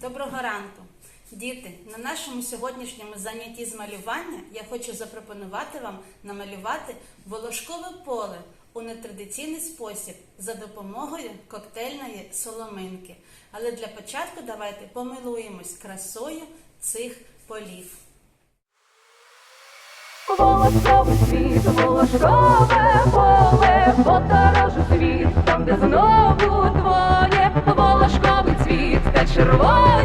Доброго ранку! Діти, на нашому сьогоднішньому занятті з малювання я хочу запропонувати вам намалювати волошкове поле у нетрадиційний спосіб за допомогою коктейльної соломинки. Але для початку давайте помилуємось красою цих полів. Волошковий світ, волошкове поле, подорожу світ, там, де знову цвіт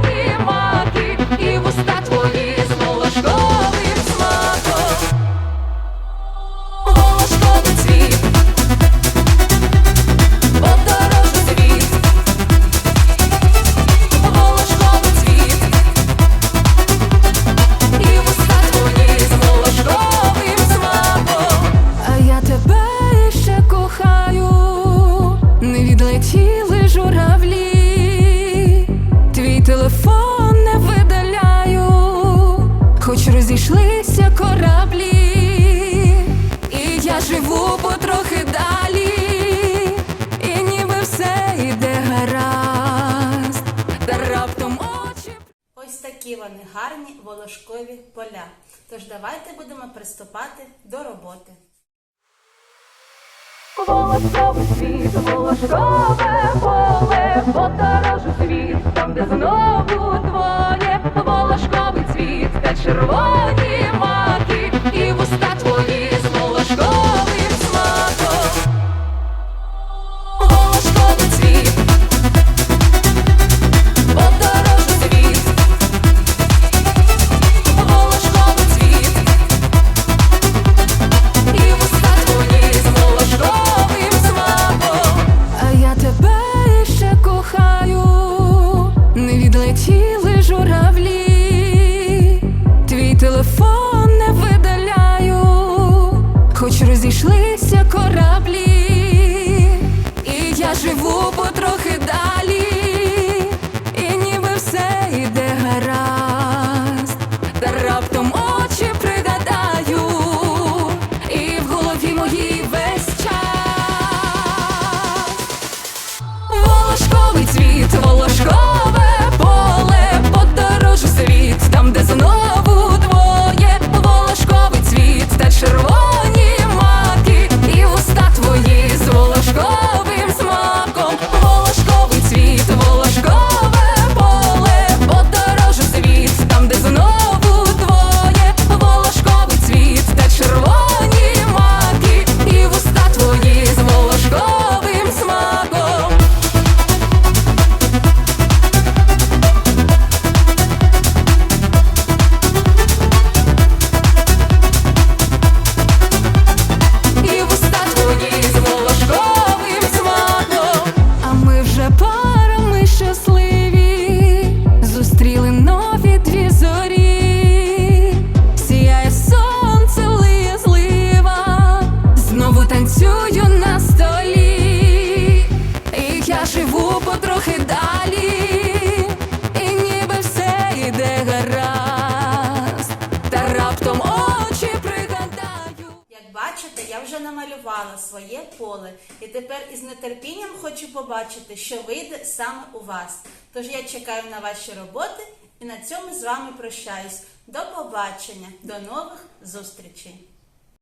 Такі вони гарні волошкові поля. Тож давайте будемо приступати до роботи. Волошковий світ, волошкове поле, подорожу світ, там, де знову двоє, розійшлися кораблі, бачите, я вже намалювала своє поле і тепер із нетерпінням хочу побачити, що вийде саме у вас. Тож я чекаю на ваші роботи і на цьому з вами прощаюсь. До побачення, до нових зустрічей!